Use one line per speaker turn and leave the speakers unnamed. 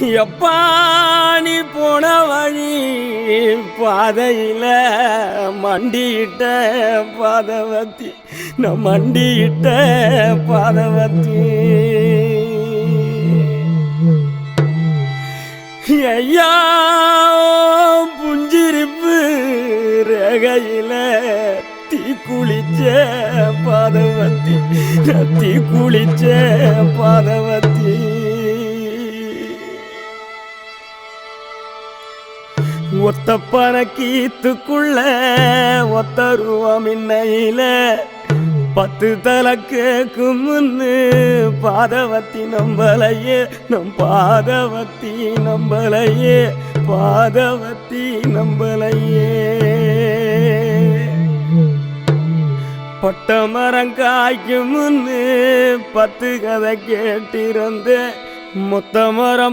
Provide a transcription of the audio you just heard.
எப்பாணி போன வழி? பாதையில் மண்டியிட்ட பாதவத்தி நான் மண்டியிட்ட பாதவத்தி. ஐயா புஞ்சிருப்பு ரகையில தீ குளிச்ச பாதவத்தி நான் தீ குளிச்ச பாதவத்தி. ஒத்த பறக்கீத்துக்குள்ள ஒத்த ரூபம் இன்னையில. பத்து தலை கேக்கும் முன்னு பாதவத்தி நம்பலையே. நம் பாதவத்தி நம்பலையே பாதவத்தி நம்பலையே. பட்ட மரம் காய்க்கும் முன்னு பத்து கதை கேட்டிருந்தேன். மொத்த மரம்